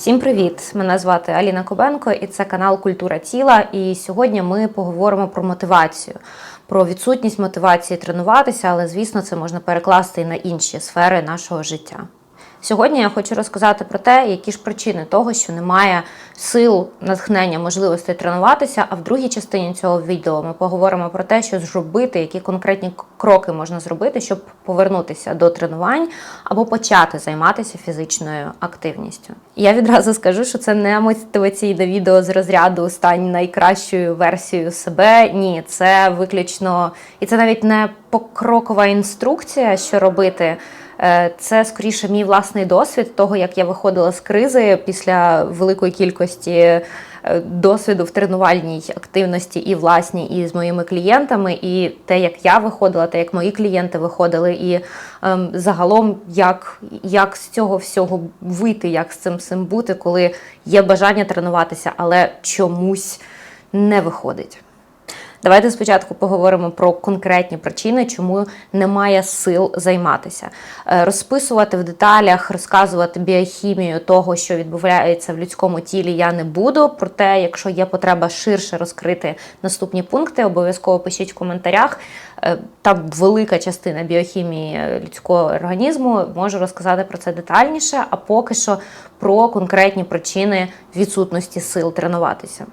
Всім привіт! Мене звати Аліна Кобенко, і це канал Культура тіла. І сьогодні ми поговоримо про мотивацію, про відсутність мотивації тренуватися, але звісно, це можна перекласти і на інші сфери нашого життя. Сьогодні я хочу розказати про те, які ж причини того, що немає сил, натхнення, можливостей тренуватися. А в другій частині цього відео ми поговоримо про те, що зробити, які конкретні кроки можна зробити, щоб повернутися до тренувань або почати займатися фізичною активністю. Я відразу скажу, що це не мотиваційне відео з розряду стань найкращою версією себе. Ні, це виключно і це навіть не покрокова інструкція, що робити. Е, Це скоріше мій власний досвід того, як я виходила з кризи після великої кількості е, досвіду в тренувальній активності і власній, і з моїми клієнтами, і те, як я виходила, те, як мої клієнти виходили, і ем, загалом, як, як з цього всього вийти, як з цим всім бути, коли є бажання тренуватися, але чомусь не виходить. Давайте спочатку поговоримо про конкретні причини, чому немає сил займатися. Е, Розписувати в деталях, розказувати біохімію того, що відбувається в людському тілі, я не буду. Проте, якщо є потреба ширше розкрити наступні пункти, обов'язково пишіть в коментарях. Е, Там велика частина біохімії людського організму. Можу розказати про це детальніше, а поки що про конкретні причини відсутності сил тренуватися.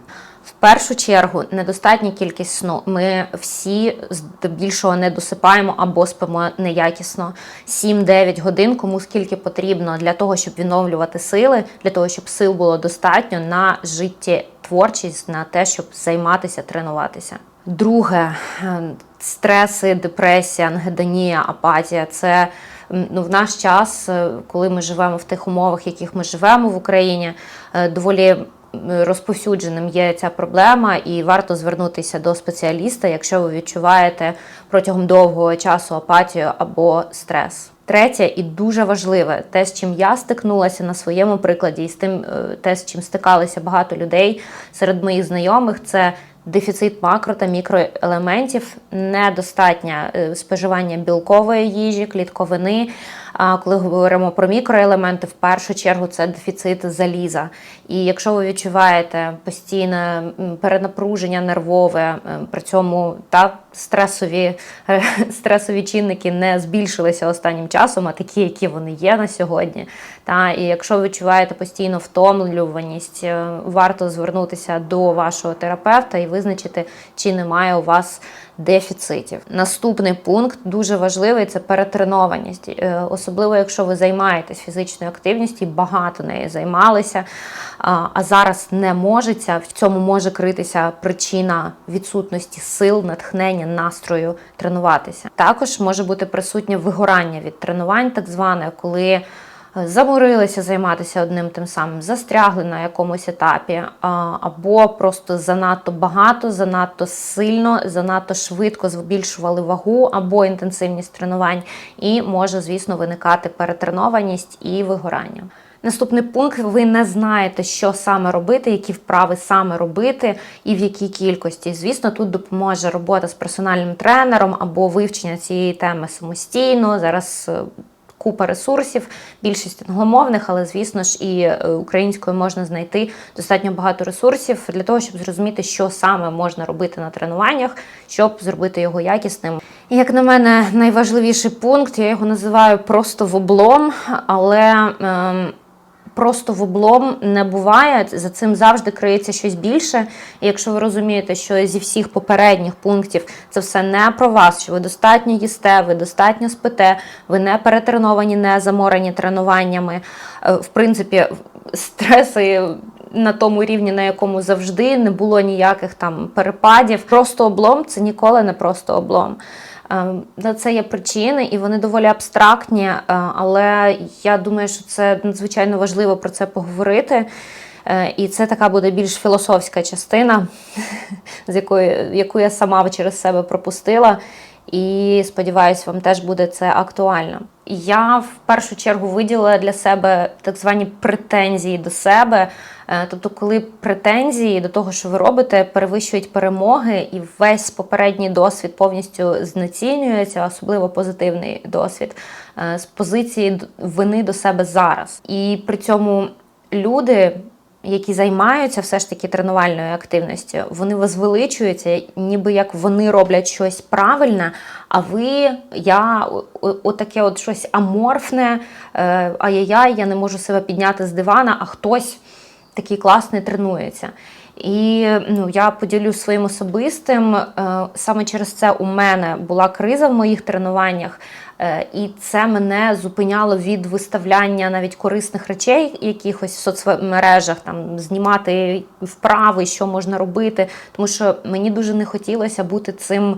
Першу чергу недостатня кількість сну. Ми всі здебільшого не досипаємо або спимо неякісно 7-9 годин, кому скільки потрібно для того, щоб відновлювати сили, для того, щоб сил було достатньо на життєтворчість, на те, щоб займатися, тренуватися. Друге, е, стреси, депресія, ангедонія, апатія це ну, в наш час, е, коли ми живемо в тих умовах, в яких ми живемо в Україні, е, доволі розповсюдженим є ця проблема, і варто звернутися до спеціаліста, якщо ви відчуваєте протягом довгого часу апатію або стрес. Третє і дуже важливе, те, з чим я стикнулася на своєму прикладі, і з тим, е, те, з чим стикалися багато людей серед моїх знайомих, це дефіцит макро та мікроелементів, недостатнє е, споживання білкової їжі, клітковини. Коли говоримо про мікроелементи, в першу чергу це дефіцит заліза. І якщо ви відчуваєте постійне перенапруження нервове, при цьому та стресові, е, стресові чинники не збільшилися останнім часом, а такі, які вони є на сьогодні. Та і якщо ви відчуваєте постійну втомлюваність, е, варто звернутися до вашого терапевта і визначити, чи немає у вас дефіцитів. Наступний пункт дуже важливий це перетренованість, Е, особливо якщо ви займаєтесь фізичною активністю, багато нею займалися, а зараз не можеться. В цьому може критися причина відсутності сил, натхнення, настрою тренуватися. Також може бути присутнє вигорання від тренувань, так зване, коли заморилися займатися одним тим самим, застрягли на якомусь етапі, або просто занадто багато, занадто сильно, занадто швидко збільшували вагу або інтенсивність тренувань, і може, звісно, виникати перетренованість і вигорання. Наступний пункт: ви не знаєте, що саме робити, які вправи саме робити і в якій кількості. Звісно, тут допоможе робота з персональним тренером або вивчення цієї теми самостійно. Зараз е, купа ресурсів, більшість англомовних, але звісно ж і е, українською можна знайти достатньо багато ресурсів для того, щоб зрозуміти, що саме можна робити на тренуваннях, щоб зробити його якісним. Як на мене, найважливіший пункт, я його називаю просто в облом, але. Ем, Просто в облом не буває, за цим завжди криється щось більше. І якщо ви розумієте, що зі всіх попередніх пунктів це все не про вас, що ви достатньо їсте, ви достатньо спите, ви не перетреновані, не заморені тренуваннями. Е, В принципі, стреси. На тому рівні, на якому завжди не було ніяких там перепадів. Просто облом це ніколи не просто облом. На це є причини, і вони доволі абстрактні, е, але я думаю, що це надзвичайно важливо про це поговорити. Е, І це така буде більш філософська частина, з якої, яку я сама через себе пропустила. І сподіваюся, вам теж буде це актуально. Я в першу чергу виділила для себе так звані претензії до себе. Е, Тобто, коли претензії до того, що ви робите, перевищують перемоги, і весь попередній досвід повністю знецінюється, особливо позитивний досвід, е, з позиції вини до себе зараз. І при цьому люди, які займаються все ж таки тренувальною активністю, вони возвеличуються, ніби як вони роблять щось правильне, а ви, я, отаке от щось аморфне, е, ай-яй-яй, я не можу себе підняти з дивана, а хтось такий класний тренується. І ну, я поділюсь своїм особистим. Е, Саме через це у мене була криза в моїх тренуваннях, і це мене зупиняло від виставляння навіть корисних речей, якихось в соцмережах, там знімати вправи, що можна робити. Тому що мені дуже не хотілося бути цим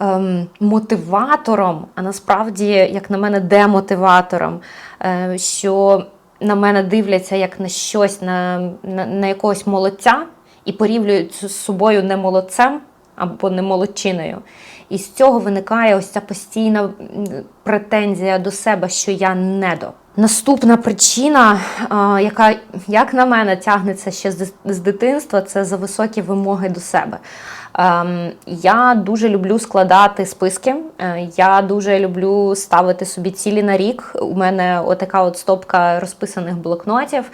ем, мотиватором, а насправді, як на мене, демотиватором. Е, що на мене дивляться як на щось, на, на, на якогось молодця і порівнюють з собою не молодцем або не молодчиною. І з цього виникає ось ця постійна претензія до себе, що я недо. Наступна причина, яка, як на мене, тягнеться ще з, дитинства, це за високі вимоги до себе. Ем, я дуже люблю складати списки. Е, Я дуже люблю ставити собі цілі на рік. У мене отака от стопка розписаних блокнотів.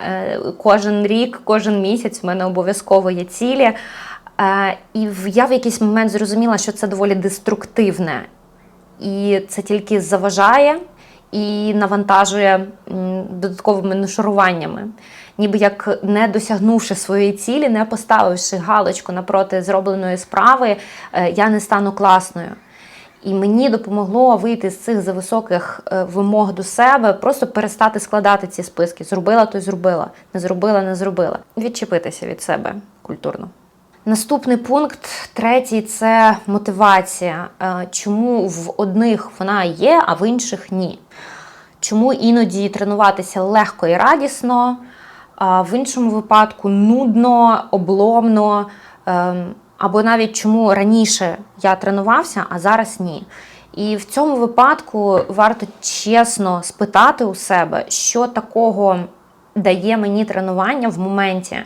Е, Кожен рік, кожен місяць в мене обов'язково є цілі. Е, І я в якийсь момент зрозуміла, що це доволі деструктивне. І це тільки заважає і навантажує додатковими нашаруваннями. Ніби як не досягнувши своєї цілі, не поставивши галочку напроти зробленої справи, е, я не стану класною. І мені допомогло вийти з цих зависоких е, вимог до себе, просто перестати складати ці списки. Зробила, то й зробила, не зробила, не зробила. Відчепитися від себе культурно. Наступний пункт, третій це мотивація. Е, Чому в одних вона є, а в інших ні? Чому іноді тренуватися легко і радісно, а в іншому випадку нудно, обломно, ем, або навіть чому раніше я тренувався, а зараз ні. І в цьому випадку варто чесно спитати у себе, що такого дає мені тренування в моменті,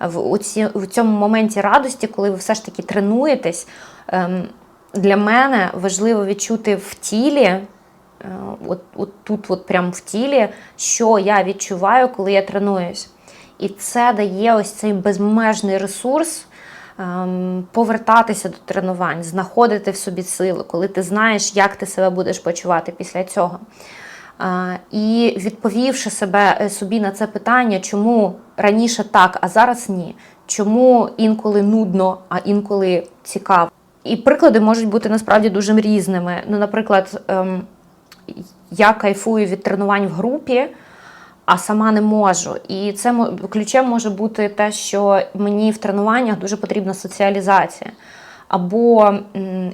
в, цьому моменті радості, коли ви все ж таки тренуєтесь. Ем, для мене важливо відчути в тілі, е, от, от тут, от прямо в тілі, що я відчуваю, коли я тренуюсь. І це дає ось цей безмежний ресурс ем, повертатися до тренувань, знаходити в собі сили, коли ти знаєш, як ти себе будеш почувати після цього. І відповівши себе е, собі на це питання, чому раніше так, а зараз ні. Чому інколи нудно, а інколи цікаво. І приклади можуть бути насправді дуже різними. Ну, наприклад, ем, я кайфую від тренувань в групі, а сама не можу. І це ключем може бути те, що мені в тренуваннях дуже потрібна соціалізація. Або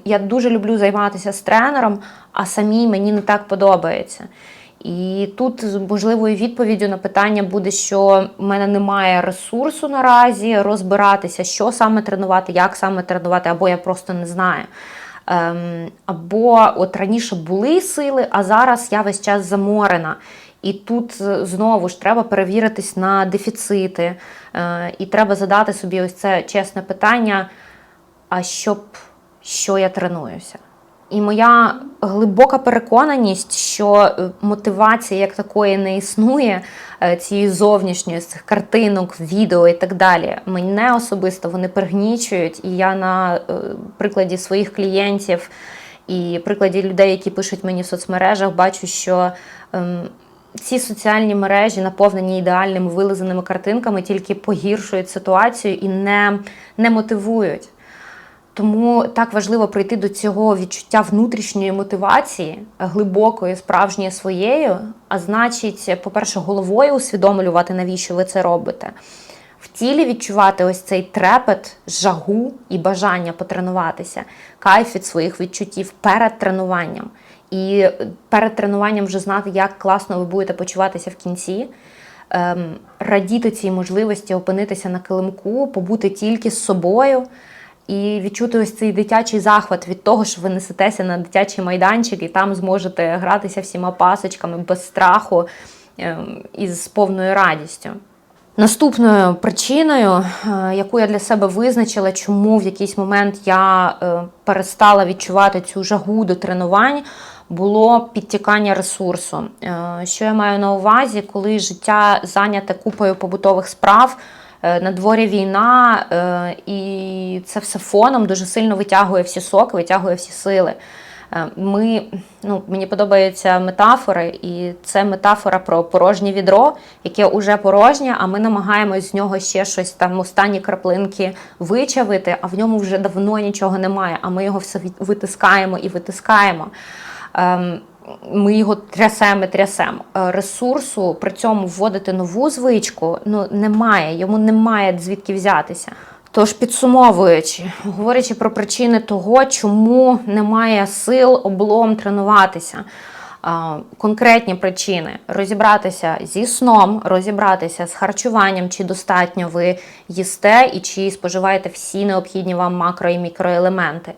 я дуже люблю займатися з тренером, а самій мені не так подобається. І тут можливою відповіддю на питання буде, що в мене немає ресурсу наразі розбиратися, що саме тренувати, як саме тренувати, або я просто не знаю. Ем, або от раніше були сили, а зараз я весь час заморена. І тут знову ж треба перевіритись на дефіцити, е, і треба задати собі ось це чесне питання: а щоб що я тренуюся? І моя глибока переконаність, що е, мотивації як такої не існує, е, цієї зовнішньої з цих картинок, відео і так далі. Мене особисто вони пригнічують, і я на е, прикладі своїх клієнтів і прикладі людей, які пишуть мені в соцмережах, бачу, що ем, ці соціальні мережі, наповнені ідеальними вилизаними картинками, тільки погіршують ситуацію і не, не мотивують. Тому так важливо прийти до цього відчуття внутрішньої мотивації, глибокої, справжньої своєю. А значить, по-перше, головою усвідомлювати, навіщо ви це робите. В тілі відчувати ось цей трепет, жагу і бажання потренуватися, кайф від своїх відчуттів перед тренуванням. І перед тренуванням вже знати, як класно ви будете почуватися в кінці. Ем, радіти цій можливості опинитися на килимку, побути тільки з собою і відчути ось цей дитячий захват від того, що ви несетеся на дитячий майданчик і там зможете гратися всіма пасочками без страху ем, і з повною радістю. Наступною причиною, е, яку я для себе визначила, чому в якийсь момент я е, перестала відчувати цю жагу до тренувань, було підтікання ресурсу. Е, Що я маю на увазі, коли життя зайняте купою побутових справ, на дворі війна, е, і це все фоном дуже сильно витягує всі соки, витягує всі сили. Е, Ми, ну, мені подобаються метафори, і це метафора про порожнє відро, яке уже порожнє, а ми намагаємось з нього ще щось там останні краплинки вичавити, а в ньому вже давно нічого немає. А ми його все витискаємо і витискаємо. Ем, Ми його трясемо, трясемо. Е, Ресурсу при цьому вводити нову звичку ну немає, йому немає звідки взятися. Тож, підсумовуючи, говорячи про причини того, чому немає сил облом тренуватися. Конкретні причини розібратися зі сном, розібратися з харчуванням, чи достатньо ви їсте і чи споживаєте всі необхідні вам макро і мікроелементи.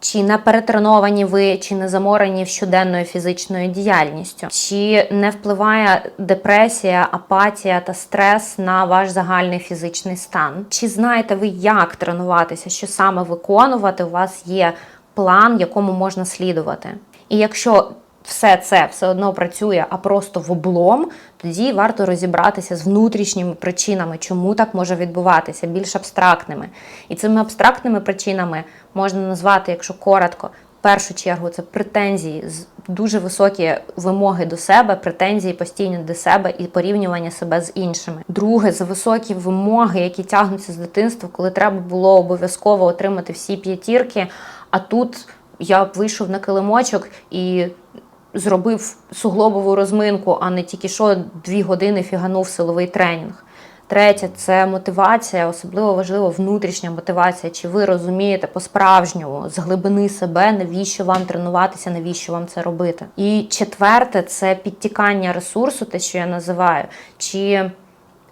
Чи не перетреновані ви, чи не заморені щоденною фізичною діяльністю, чи не впливає депресія, апатія та стрес на ваш загальний фізичний стан? Чи знаєте ви, як тренуватися, що саме виконувати? У вас є план, якому можна слідувати. І якщо все це все одно працює, а просто в облом, тоді варто розібратися з внутрішніми причинами, чому так може відбуватися, більш абстрактними. І цими абстрактними причинами можна назвати, якщо коротко, в першу чергу це претензії, дуже високі вимоги до себе, претензії постійно до себе і порівнювання себе з іншими. Друге, це високі вимоги, які тягнуться з дитинства, коли треба було обов'язково отримати всі п'ятірки. А тут я вийшов на килимочок і зробив суглобову розминку, а не тільки що дві години фіганув силовий тренінг. Третє це мотивація, особливо важлива внутрішня мотивація. Чи ви розумієте по-справжньому з глибини себе, навіщо вам тренуватися, навіщо вам це робити? І четверте це підтікання ресурсу, те, що я називаю. Чи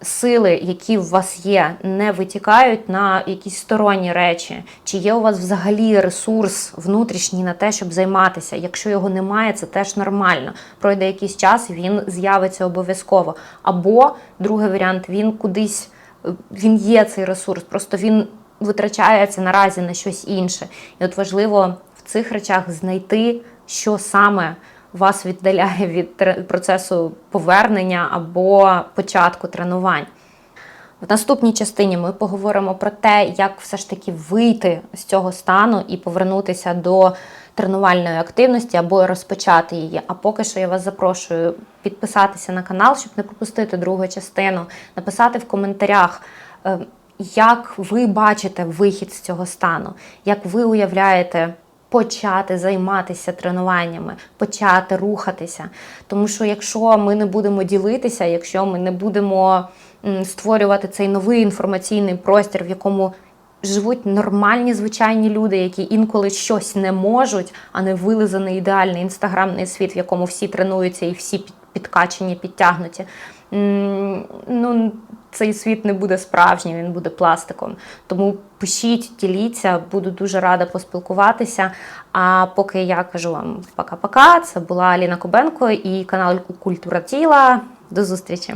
сили, які в вас є, не витікають на якісь сторонні речі? Чи є у вас взагалі ресурс внутрішній на те, щоб займатися? Якщо його немає, це теж нормально. Пройде якийсь час, він з'явиться обов'язково. Або другий варіант, він кудись е, він є цей ресурс, просто він витрачається наразі на щось інше. І от важливо в цих речах знайти, що саме вас віддаляє від процесу повернення або початку тренувань. В наступній частині ми поговоримо про те, як все ж таки вийти з цього стану і повернутися до тренувальної активності або розпочати її. А поки що я вас запрошую підписатися на канал, щоб не пропустити другу частину, написати в коментарях. е, Як ви бачите вихід з цього стану? Як ви уявляєте почати займатися тренуваннями, почати рухатися? Тому що якщо ми не будемо ділитися, якщо ми не будемо створювати цей новий інформаційний простір, в якому живуть нормальні звичайні люди, які інколи щось не можуть, а не вилизаний ідеальний інстаграмний світ, в якому всі тренуються і всі підкачені, підтягнуті. Ну, цей світ не буде справжнім, він буде пластиком. Тому пишіть, діліться, буду дуже рада поспілкуватися. А поки я кажу вам пока-пока, це була Аліна Кубенко і канал Культура тіла. До зустрічі!